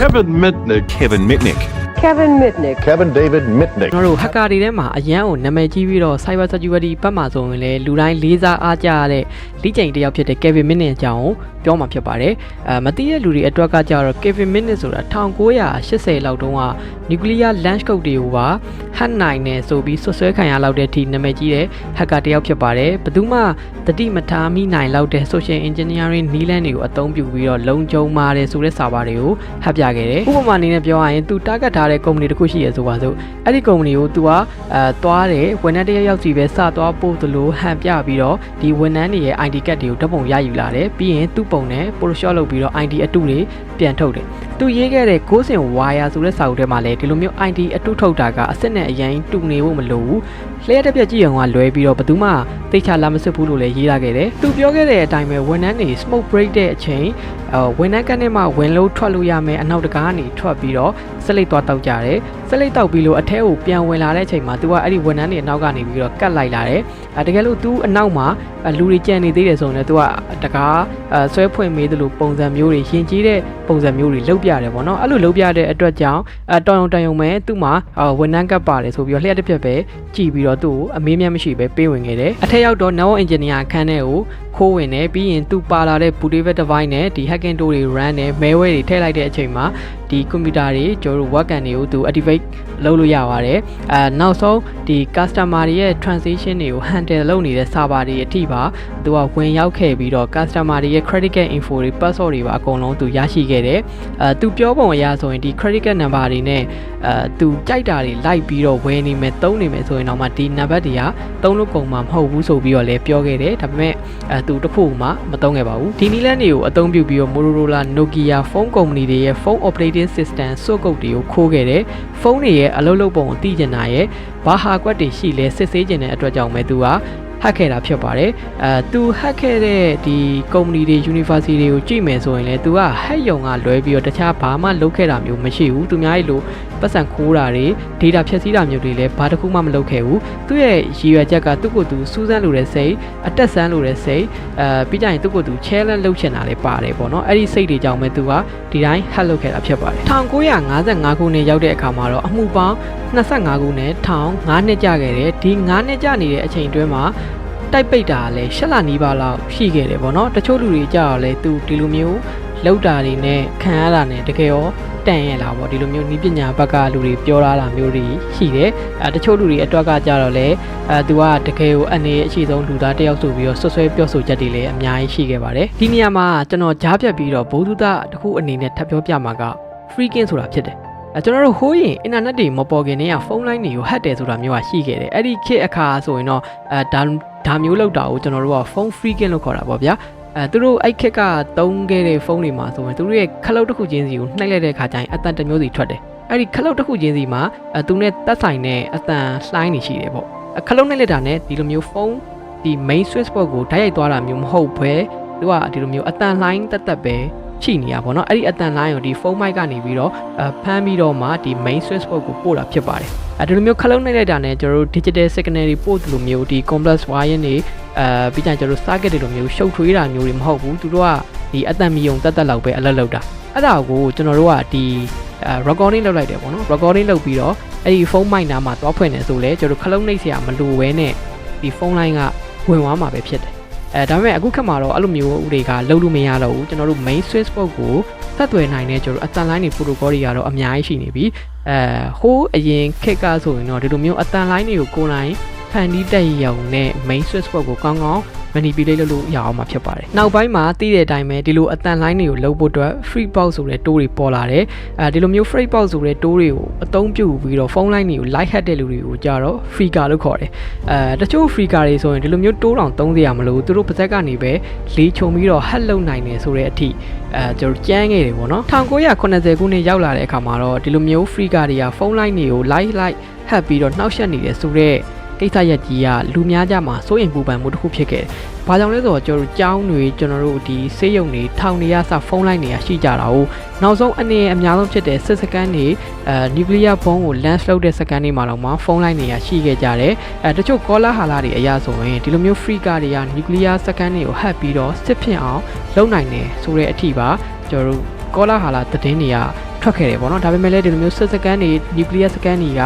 Kevin Mitnick. Kevin Mitnick. Kevin Mitnick. Kevin David Mitnick. ကျွန်တော်တို့ hacker တွေထဲမှာအရန်ကိုနာမည်ကြီးပြီးတော့ cyber security ဘက်မှာဆိုရင်လည်းလူတိုင်းလေးစားအားကြရတဲ့လိကျိန်တစ်ယောက်ဖြစ်တဲ့ Kevin Mitnick အကြောင်းကိုပြောမှာဖြစ်ပါတယ်အဲမသိတဲ့လူတွေအတွက်ကကြတော့ Kevin Mitnick ဆိုတာ1980လောက်တုန်းက nuclear launch code တွေကိုပါ hack နိုင်နေဆိုပြီးဆွဆွဲခံရလောက်တဲ့အထိနာမည်ကြီးတဲ့ hacker တစ်ယောက်ဖြစ်ပါတယ်ဘယ်သူမှတတိမထားမိနိုင်လောက်တဲ့ social engineering နည်းလမ်းတွေကိုအသုံးပြုပြီးတော့လုံခြုံပါတယ်ဆိုတဲ့စာပါတွေကိုဟပ်ပြခဲ့တယ်ဥပမာအနေနဲ့ပြောရရင်သူ target ထားတဲ့ company တစ်ခုရှိရဆိုပါစို့အဲ့ဒီ company ကိုသူကအဲသွားတယ်ဝန်ထမ်းတစ်ယောက်ယောက်စီပဲစသွားပို့သလိုဟန်ပြပြီးတော့ဒီဝန်ထမ်းတွေရဲ့ ID card တွေကိုဓာတ်ပုံရယူလာတယ်ပြီးရင်သူ့ပုံနဲ့ Photoshop လုပ်ပြီးတော့ ID အတုတွေပြန်ထုတ်တယ် သူရေးခဲ့တဲ့ Ghost in Wire ဆိုတဲ့စာအုပ်ထဲမှာလည်းဒီလိုမျိုး ID အတုထုတ်တာကအစ်စ်နဲ့အရင်တူနေဖို့မလိုဘူးလျှက်တစ်ပြက်ကြည့်အောင်ကလွဲပြီးတော့ဘယ်သူမှသိချလာမစစ်ဘူးလို့လည်းရေးလာခဲ့တယ်သူပြောခဲ့တဲ့အတိုင်းပဲဝန်ထမ်းတွေ smoke break တဲ့အချိန်အဲဝန်ထမ်းကနေမှဝင်လို့ထွက်လို့ရမယ်အနောက်တကားကနေထွက်ပြီးတော့စလိတ်သွားတောက်ကြတယ် ဆက်လိုက်တောက်ပြီးလို့အထဲကိုပြန်ဝင်လာတဲ့အချိန်မှာသူကအဲ့ဒီဝန်ထမ်းတွေအနောက်ကနေပြီးတော့ကတ်လိုက်လာတယ်။တကယ်လို့သူအနောက်မှာလူတွေကြံနေသေးတယ်ဆိုရင်လည်းသူကတကားဆွဲဖွင့်မေးသလိုပုံစံမျိုးတွေရင်ကြီးတဲ့ပုံစံမျိုးတွေလုပ်ပြတယ်ပေါ့နော်။အဲ့လိုလုပ်ပြတဲ့အတွက်ကြောင့်တော်ရုံတန်ရုံပဲသူ့မှာဝန်ထမ်းကတ်ပါတယ်ဆိုပြီးတော့လျှက်တစ်ပြက်ပဲကြည်ပြီးတော့သူ့ကိုအမေးမြတ်မရှိပဲပေးဝင်ခဲ့တယ်။အထက်ရောက်တော့ network engineer အခန်းထဲကိုခိုးဝင်တယ်ပြီးရင်သူပါလာတဲ့ booted device နဲ့ဒီ hacking tool တွေ run တယ် malware တွေထည့်လိုက်တဲ့အချိန်မှာဒီ computer တွေကျွန်တော်တို့ webcam တွေကိုသူ activate လုပ်လို့ရပါတယ်အဲနောက်ဆုံးဒီ customer တွေရဲ့ transaction တွေကို handle လုပ်နေတဲ့ server တွေအထိပါသူကဝင်ရောက်ခဲ့ပြီးတော့ customer တွေရဲ့ credit card info တွေ password တွေပါအကုန်လုံးသူရရှိခဲ့တယ်အဲသူပြောပုံအရဆိုရင်ဒီ credit card number တွေနဲ့အဲသူကြိုက်တာတွေလိုက်ပြီးတော့ဝယ်နေမယ်သုံးနေမယ်ဆိုရင်တော့မှဒီ number တွေကသုံးလို့ကုန်မှာမဟုတ်ဘူးဆိုပြီးတော့လည်းပြောခဲ့တယ်ဒါပေမဲ့အဲသူတစ်ခုမှမသုံးခဲ့ပါဘူးဒီနည်းလမ်းတွေကိုအသုံးပြုပြီးတော့ Motorola Nokia phone company တွေရဲ့ phone operating system စုပ်ကုတ်တွေကိုခိုးခဲ့တယ်ဖုန်းတွေရဲ့အလုပ်လုပ်ပုံကိုသိကျင်တာရဲ့ဘာဟာကွက်တွေရှိလဲစစ်ဆေးကျင်တဲ့အတွက်ကြောင့်ပဲသူကဟက်ခဲ့တာဖြစ်ပါတယ်အဲသူဟက်ခဲ့တဲ့ဒီကုမ္ပဏီတွေ university တွေကိုကြည့်မယ်ဆိုရင်လည်းသူကဟက်ယုံကလွဲပြီးတော့တခြားဘာမှလုပ်ခဲ့တာမျိုးမရှိဘူးသူများကြီးလို့ ပတ်စံခိုးတာတွေ data ဖြည့်ဆည်းတာမျိုးတွေလည်းဘာတစ်ခုမှမလုပ်ခဲ့ဘူးသူ့ရဲ့ရည်ရွယ်ချက်ကသူ့ကိုယ်သူစူးစမ်းလို့တဲ့စိတ်အတက်ဆန်းလို့တဲ့စိတ်အဲပြီးကြရင်သူ့ကိုယ်သူ challenge လုပ်ချင်တာလည်းပါတယ်ပေါ့နော်အဲ့ဒီစိတ်တွေကြောင့်ပဲသူကဒီတိုင်းဟက်လုပ်ခဲ့တာဖြစ်ပါတယ်1955ခုနှစ်ရောက်တဲ့အခါမှာတော့အမှုပေါင်း25ခုနဲ့ထောင်9နှစ်ကြာခဲ့တယ်ဒီ9နှစ်ကြာနေတဲ့အချိန်အတွင်းမှာတိုက်ပိတ်တာလည်းရှက်လာနီးပါလောက်ရှိခဲ့တယ်ပေါ့နော်တချို့လူတွေကြာတော့လဲသူဒီလိုမျိုးလောက်တာတွေနဲ့ခံရတာနဲ့တကယ်ရောတန်ရလားပေါ့ဒီလိုမျိုးနီးပညာဘက်ကလူတွေပြောလာတာမျိုးတွေရှိတယ်အဲတချို့လူတွေအတွက်ကကြတော့လဲအဲသူကတကယ်ကိုအနေအရှိဆုံးလူသားတစ်ယောက်ဆိုပြီးတော့ဆွဆွဲပြောဆိုချက်တွေလည်းအများကြီးရှိခဲ့ပါတယ်ဒီနေရာမှာကျွန်တော်ကြားပြတ်ပြီးတော့ဘိုးသူသားတစ်ခုအနေနဲ့ထပ်ပြောပြမှာက freaking ဆိုတာဖြစ်တယ်အဲကျွန်တော်တို့ဟိုးရင်အင်တာနက်တွေမပေါ်ခင်တည်းကဖုန်းလိုင်းတွေကိုဟက်တယ်ဆိုတာမျိုးကရှိခဲ့တယ်အဲ့ဒီခေတ်အခါဆိုရင်တော့အဲဒါဒါမျိုးလောက်တာကိုကျွန်တော်တို့ကဖုန်း freaking လို့ခေါ်တာပေါ့ဗျာ အဲသူတို့အဲ့ခက်ကတုံးခဲ့တဲ့ဖုန်းတွေမှာဆိုရင်သူတို့ရဲ့ခလုတ်တစ်ခုချင်းစီကိုနှိုက်လိုက်တဲ့အခါကျရင်အတန်တစ်မျိုးစီထွက်တယ်အဲ့ဒီခလုတ်တစ်ခုချင်းစီမှာအဲသူနဲ့သက်ဆိုင်တဲ့အတန်လှိုင်းနေရှိတယ်ပေါ့အဲခလုတ်နှိုက်လိုက်တာနဲ့ဒီလိုမျိုးဖုန်းဒီ main switch board ကိုဓာတ်ရိုက်သွားတာမျိုးမဟုတ်ဘဲသူကဒီလိုမျိုးအတန်လှိုင်းတက်တက်ပဲရှိနေရပါတော့အဲ့ဒီအတန်လိုင်းကိုဒီဖုန်းမိုက်ကနေပြီးတော့အဖမ်းပြီးတော့မှဒီ main switch board ကိုပို့တာဖြစ်ပါတယ်အဲဒီလိုမျိုးခလုံးနှိပ်လိုက်တာနဲ့ကျွန်တော်တို့ digital signal တွေပို့တယ်လို့မျိုးဒီ complex wire တွေ အဲပြီးကြကျွန်တော် target တွေလိုမျိုးရှုပ်ထွေးတာမျိုးတွေမဟုတ်ဘူးသူတို့ကဒီအတန်မီယုံတက်တက်လောက်ပဲအလက်လောက်တာအဲ့ဒါကိုကျွန်တော်တို့ကဒီ recording လုပ်လိုက်တယ်ပေါ့နော် recording လုပ်ပြီးတော့အဲ့ဒီ phone mic နားမှာသွားဖွင့်နေဆိုလဲကျွန်တော်ခလုံးနှိပ်စရာမလိုဘဲနဲ့ဒီ phone line ကဝင်သွားမှာပဲဖြစ်တယ်အဲဒါပေမဲ့အခုခက်မှာတော့အဲ့လိုမျိုးဥတွေကလုံးလို့မရတော့ဘူးကျွန်တော်တို့ main switch port ကိုဆက်သွယ်နိုင်တဲ့ကျွန်တော်အတန်လိုင်းတွေ protocol တွေကတော့အများကြီးရှိနေပြီအဲဟိုးအရင်ခက်ကဆိုရင်တော့ဒီလိုမျိုးအတန်လိုင်းတွေကိုကိုယ်တိုင် ဖန်တီးတက်ရုံနဲ့ main switch board ကိုကောင်းကောင်း manipulate လုပ်လို့ရအောင်မှာဖြစ်ပါတယ်။နောက်ပိုင်းမှာသိတဲ့အတိုင်းပဲဒီလိုအတန်လိုင်းတွေကိုလုပ်ဖို့အတွက် free box ဆိုတဲ့ tool တွေပေါ်လာတယ်။အဲဒီလိုမျိုး free box ဆိုတဲ့ tool တွေကိုအသုံးပြုပြီးတော့ဖုန်းလိုင်းတွေကို light hack တဲ့လူတွေကိုကြတော့ free car လို့ခေါ်တယ်။အဲတချို့ free car တွေဆိုရင်ဒီလိုမျိုးတိုးတောင်သုံးစရာမလိုဘူးသူတို့ပါဇက်ကနေပဲလေးချုံပြီးတော့ hack လုပ်နိုင်တယ်ဆိုတဲ့အထိအဲကျွန်တော်ကြမ်းခဲ့တယ်ပေါ့နော်1980ခုနှစ်ရောက်လာတဲ့အခါမှာတော့ဒီလိုမျိုး free car တွေကဖုန်းလိုင်းတွေကို light light hack ပြီးတော့နှောက်ယှက်နေတယ်ဆိုတော့ ကိစ္စရက်ကြီးကလူများကြမှာစိုးရင်ပူပန်မှုတစ်ခုဖြစ်ခဲ့တယ်။ဘာကြောင့်လဲဆိုတော့ကျွန်တော်တို့ကြောင်းတွေကျွန်တော်တို့ဒီဆေးရုံတွေထောင်နေရစဖုန်းလိုင်းတွေကရှိကြတာ哦။နောက်ဆုံးအနေအများဆုံးဖြစ်တဲ့စစ်စကန်တွေအဲနျူကလ িয়ার ဘုံးကို launch လုပ်တဲ့စကန်တွေမှာတော့မှဖုန်းလိုင်းတွေကရှိခဲ့ကြတယ်။အဲတချို့ကောလာဟာလာတွေအရာဆိုရင်ဒီလိုမျိုး free car တွေကနျူကလ িয়ার စကန်တွေကိုဟက်ပြီးတော့စစ်ဖြစ်အောင်လုပ်နိုင်တယ်ဆိုတဲ့အထိပါကျွန်တော်တို့ကောလာဟာလာသတင်းတွေက ထွက်ခဲ့တယ်ပေါ့နော်ဒါပေမဲ့လည်းဒီလိုမျိုးစစ်စကန်တွေ nuclear စကန်တွေက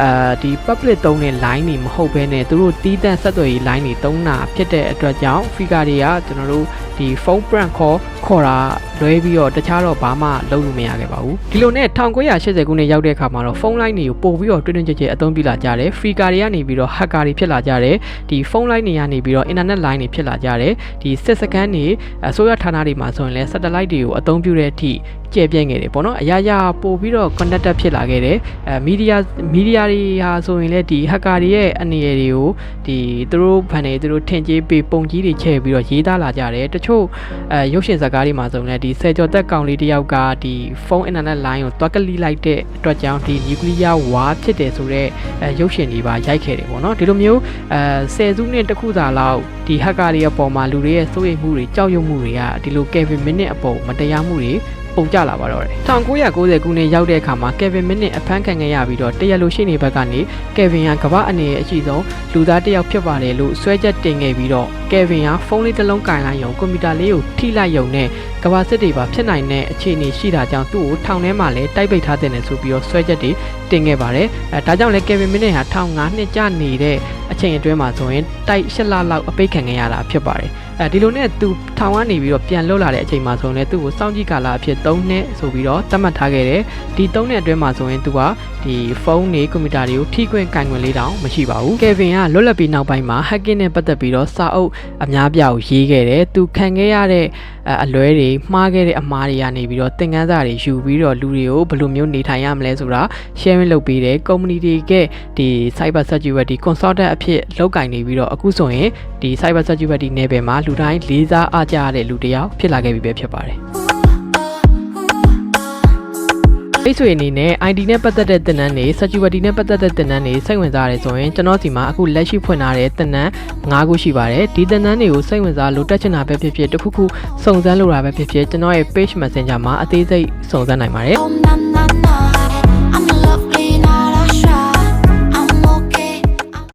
အာဒီ public သုံးတဲ့ line တွေမဟုတ်ဘဲနဲ့သူတို့တီးတန့်ဆက်သွယ်ရေး line တွေသုံးတာဖြစ်တဲ့အတွက်ကြောင့် figure တွေကကျွန်တော်တို့ဒီ phone brand ခေါ်ခေါ်တာလွဲပြီးတော့တခြားတော့ဘာမှလုပ်လို့မရခဲ့ပါဘူးဒီလိုနဲ့1980ခုနှစ်ရောက်တဲ့အခါမှာတော့ phone line တွေကိုပို့ပြီးတော့တွင်းတွင်းကြဲကြဲအသုံးပြုလာကြတယ် figure တွေကနေပြီးတော့ hacker တွေဖြစ်လာကြတယ်ဒီ phone line တွေကနေပြီးတော့ internet line တွေဖြစ်လာကြတယ်ဒီစစ်စကန်တွေအစိုးရဌာနတွေမှာဆိုရင်လည်း satellite တွေကိုအသုံးပြုတဲ့အထိ ကျယ်ပြန့်ခဲ့တယ်ပေါ့နော်အရာရာပို့ပြီးတော့ connected ဖြစ်လာခဲ့တယ်အဲ media media တွေဟာဆိုရင်လည်းဒီ hacker တွေရဲ့အနေအရာတွေကိုဒီသူတို့ဖန်နေသူတို့ထင်ကြီးပေးပုံကြီးတွေချဲ့ပြီးတော့ရေးသားလာကြတယ်တချို့အဲရုပ်ရှင်ဇာတ်ကားတွေမှာဆိုရင်လည်းဒီဆယ်ကျော်သက်ကောင်လေးတယောက်ကဒီဖုန်း internet line ကိုတွားကလိလိုက်တဲ့အတွက်ကြောင့်ဒီ nuclear war ဖြစ်တယ်ဆိုတော့အဲရုပ်ရှင်တွေပါရိုက်ခဲ့တယ်ပေါ့နော်ဒီလိုမျိုးအဲဆယ်စုနှစ်တစ်ခုသာလောက်ဒီ hacker တွေအပေါ်မှာလူတွေရဲ့စိုးရိမ်မှုတွေကြောက်ရွံ့မှုတွေကဒီလို Kevin Minute အပေါ်မတရားမှုတွေ ပုံကြလာပါတော့တယ်1990ခုနှစ်ရောက်တဲ့အခါမှာ Kevin Minute အဖမ်းခံခဲ့ရပြီးတော့တရားလိုရှိနေဘက်ကနေ Kevin ကကမ္ဘာအနေနဲ့အရှိဆုံးလူသားတစ်ယောက်ဖြစ်ပါတယ်လို့ဆွဲချက်တင်ခဲ့ပြီးတော့ Kevin ကဖုန်းလေးတစ်လုံးကင်လိုက်ရုံကွန်ပျူတာလေးကိုထိလိုက်ရုံနဲ့ကမ္ဘာစစ်တွေပါဖြစ်နိုင်တဲ့အခြေအနေရှိတာကြောင့်သူ့ကိုထောင်ထဲမှာလည်းတိုက်ပိတ်ထားတဲ့နယ်ဆိုပြီးတော့ဆွဲချက်တွေတင်ခဲ့ပါတယ်အဲဒါကြောင့်လည်း Kevin Minute ဟာထောင်9နှစ်ကြာနေတဲ့အချိန်အတွင်းမှာဆိုရင်တိုက်၈လလောက်အပိတ်ခံခဲ့ရတာဖြစ်ပါတယ် အဲဒီလိုနဲ့သူထောင်ကနေပြီးတော့ပြန်လွတ်လာတဲ့အချိန်မှာဆိုရင်လည်းသူ့ကိုစောင့်ကြည့်ကာလအဖြစ်3နှစ်ဆိုပြီးတော့သတ်မှတ်ထားခဲ့တယ်ဒီ3နှစ်အတွင်းမှာဆိုရင်သူကဒီဖုန်းတွေကွန်ပျူတာတွေကိုထိခွင့်ကင်ခွင့်လေးတောင်မရှိပါဘူးကယ်ဗင်ကလွတ်လပ်ပြီးနောက်ပိုင်းမှာ hacking နဲ့ပတ်သက်ပြီးတော့စာအုပ်အများပြားကိုရေးခဲ့တယ်သူခံခဲ့ရတဲ့အလွဲတွေမှားခဲ့တဲ့အမှားတွေကနေပြီးတော့သင်ခန်းစာတွေယူပြီးတော့လူတွေကိုဘယ်လိုမျိုးနေထိုင်ရမလဲဆိုတာ sharing လုပ်ပေးတယ် community ကဒီ cyber security consultant အဖြစ်လုပ်ကင်နေပြီးတော့အခုဆိုရင်ဒီ cyber security နယ်ပယ်မှာလူတိုင်းလေးစားအားကြရတဲ့လူတစ်ယောက်ဖြစ်လာခဲ့ပြီပဲဖြစ်ပါတယ်ိတ်ဆွေအနေနဲ့ ID နဲ့ပတ်သက်တဲ့သင်တန်းတွေ security နဲ့ပတ်သက်တဲ့သင်တန်းတွေစိတ်ဝင်စားရတယ်ဆိုရင်ကျွန်တော်စီမှာအခုလက်ရှိဖွင့်ထားတဲ့သင်တန်း၅ခုရှိပါတယ်ဒီသင်တန်းတွေကိုစိတ်ဝင်စားလို့တက်ချင်တာပဲဖြစ်ဖြစ်တစ်ခုခုစုံစမ်းလို့တာပဲဖြစ်ဖြစ်ကျွန်တော်ရဲ့ page messenger မှာအသေးစိတ်စုံစမ်းနိုင်ပါတယ်